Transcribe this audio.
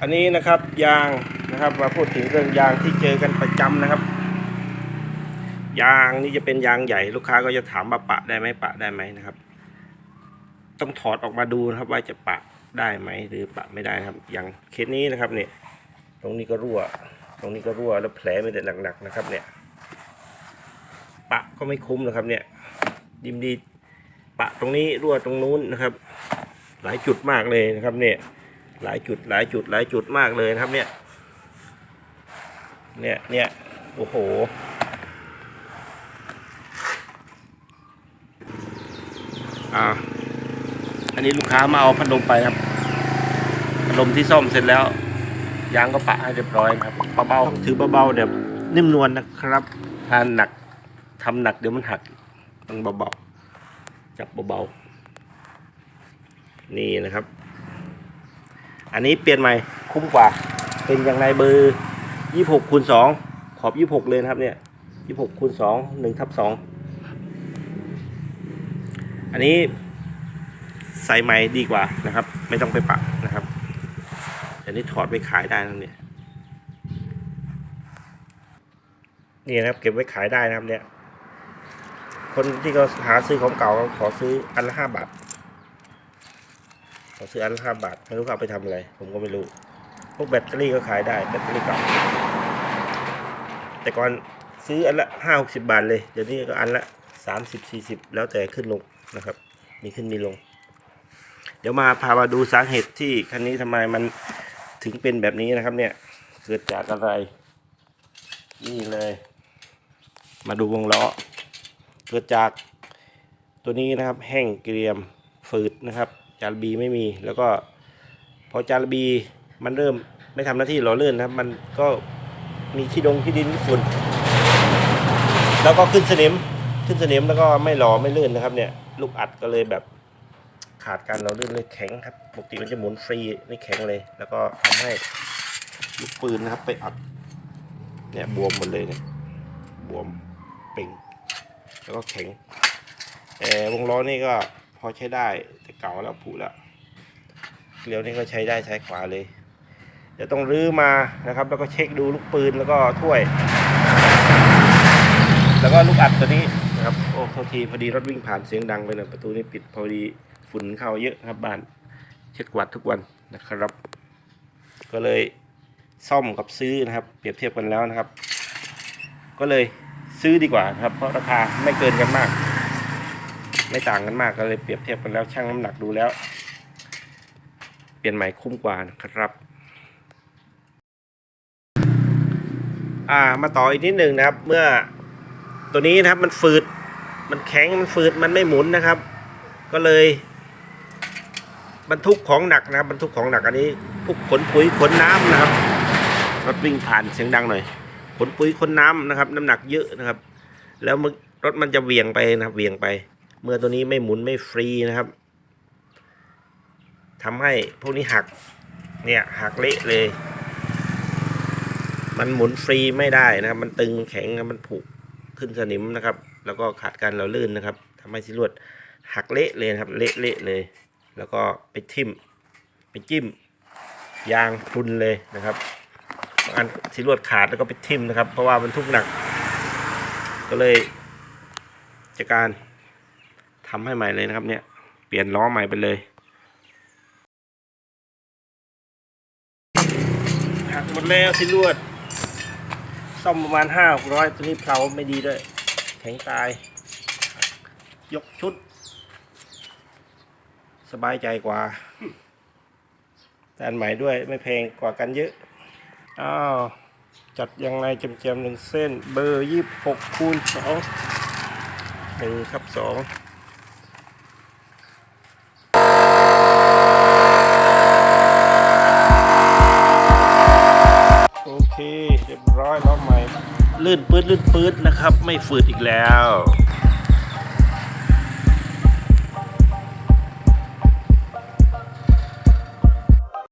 อันนี้นะครับยางนะครับมาพูดถึงเรื่องยางที่เจอกันประจำนะครับ ยางนี่จะเป็นยางใหญ่ลูกค้าก็จะถามว่าปะได้ไหมปะได้ไหมนะครับ ต้องถอดออกมาดูนะครับว่าจะปะได้ไหมหรือปะไม่ได้ครับ อย่างเคสนี้นะครับเนี่ยตรงนี้ก็รั่ว ตรงนี้ก็รั่วแล้วแผลไม่แต่หนักๆนะครับ เนี่ย ปะก็ไม่คุ้มนะครับ เนี่ยดิมดีปะตรงนี้รั่วตรงนู้นนะครับ หลายจุดมากเลยนะครับ เนี่ย หลายจุดหลายจุดหลายจุดมากเลยนะครับเนี่ย เนี่ยเนี่ยโอ้โห อ่า อันนี้ลูกค้ามาเอาพัดลมไปครับ พัดลมที่ซ่อมเสร็จแล้ว ยางก็ปะให้เรียบร้อยครับเบาๆถือเบาๆเดี๋ยวนิ่มนวลนะครับทานหนักทำหนักเดี๋ยวมันหักต้องเบาๆจับเบาๆนี่นะครับ อันนี้เปลี่ยนใหม่คุ้มกว่า เป็นอย่างไรเบอร์ยี่หกคูณสองขอบยี่หกเลยนะครับเนี่ยยี่หกคูณสองหนึ่งทับสองอันนี้ใส่ใหม่ดีกว่านะครับ ไม่ต้องไปปะนะครับอันนี้ถอดไปขายได้นะเนี่ยนี่นะครับเก็บไว้ขายได้นะครับเนี่ยคนที่เขาหาซื้อของเก่าขาขอซื้ออันละห้าบาท ขอซื้ออันละห้าบาท ไม่รู้เขาเอาไปทำอะไร ผมก็ไม่รู้ พวกแบตเตอรี่ก็ขายได้ แบตเตอรี่เก่า แต่ก่อนซื้ออันละห้าหกสิบาทเลย เดี๋ยวนี้ก็อันละสามสิบสี่สิบแล้วแต่ขึ้นลงนะครับ มีขึ้นมีลง เดี๋ยวมาพามาดูสาเหตุที่คันนี้ทำไมมันถึงเป็นแบบนี้นะครับ เนี่ย เกิดจากอะไร นี่เลย มาดูวงล้อ เกิดจากตัวนี้นะครับ แห้งเกรียมฝืดนะครับ จานบีไม่มี แล้วก็พอจานบีมันเริ่มไม่ทำหน้าที่หล่อเลื่อนนะครับ มันก็มีขี้ดงขี้ดินฝุ่น แล้วก็ขึ้นสนิมขึ้นสนิมแล้วก็ไม่หล่อไม่ลื่นนะครับ เนี่ย ลูกอัดก็เลยแบบขาดการหล่อลื่นเลยแข็งครับปกติมันจะหมุนฟรีนี่แข็งเลย แล้วก็ทำให้ลูกปืนนะครับ ไปอัด เนี่ยบวมหมดเลยเนี่ยบวมเป่งแล้วก็แข็งแต่วงล้อนี่ก็ อใช้ได้ แต่เก่าแล้วผุแล้วเกลียวนี่ก็ใช้ได้ใช้ขวาเลยเดี๋ยวต้องรื้อมานะครับ แล้วก็เช็คดูลูกปืนแล้วก็ถ้วย แล้วก็ลูกอัดตัวนี้นะครับโอ้โทษทีพอดีรถวิ่งผ่านเสียงดังไปหนะประตูนี้ปิดพอดีฝุ่นเข้าเยอะครับบ้านเช็ดกวาดทุกวันนะครับ ก็เลยซ่อมกับซื้อนะครับ เปรียบเทียบกันแล้วนะครับ ก็เลยซื้อดีกว่าครับ เพราะราคาไม่เกินกันมาก ไม่ต่างกันมากก็เลยเปรียบเทียบกันแล้วชั่งน้ำหนักดูแล้ว เปลี่ยนใหม่คุ้มกว่านะครับ อ่ามาต่ออีกนิดหนึ่งนะครับ เมื่อตัวนี้นะครับมันฝืด มันแข็งมันฝืดมันไม่หมุนนะครับ ก็เลย บรรทุกของหนักนะครับบรรทุกของหนักอันนี้พวกขนปุ๋ยขนน้ำนะครับรถวิ่งผ่านเสียงดังหน่อยขนปุ๋ยขนน้ำนะครับ น้ำหนักเยอะนะครับ แล้วมรถมันจะเวี่ยงไปนะครับเหวี่ยงไป เมื่อตัวนี้ไม่หมุนไม่ฟรีนะครับทำให้พวกนี้หักเนี่ยหักเละเลย มันหมุนฟรีไม่ได้นะครับ มันตึงแข็งมันผุขึ้นสนิมนะครับ แล้วก็ขาดการเราลื่นนะครับทำให้สิลวดหักเละเลยนะครับ เละเละเลย แล้วก็ไปทิ่มไปจิ้ม ยางพรุนเลยนะครับอันสิลวดขาดแล้วก็ไปทิ่มนะครับ เพราะว่ามันทุกหนัก ก็เลยจัดการ ทำให้ใหม่เลยนะครับเนี่ย เปลี่ยนล้อใหม่ไปเลยหักหมดแล้วสิลวด ซ่อมประมาณห้าหกร้อยตัวนี้เพลาไม่ดีด้วย แข็งตาย ยกชุด สบายใจกว่าแต่อันใหม่ด้วยไม่แพงกว่ากันเยอะ อ้าว จัดยังไงจำๆหนึ่งเส้น เบอร์ยี่หกคูณสองหนึ่งทับสอง ลื่นปื๊ดลื่นปื๊ดนะครับ ไม่ฝืดอีกแล้ว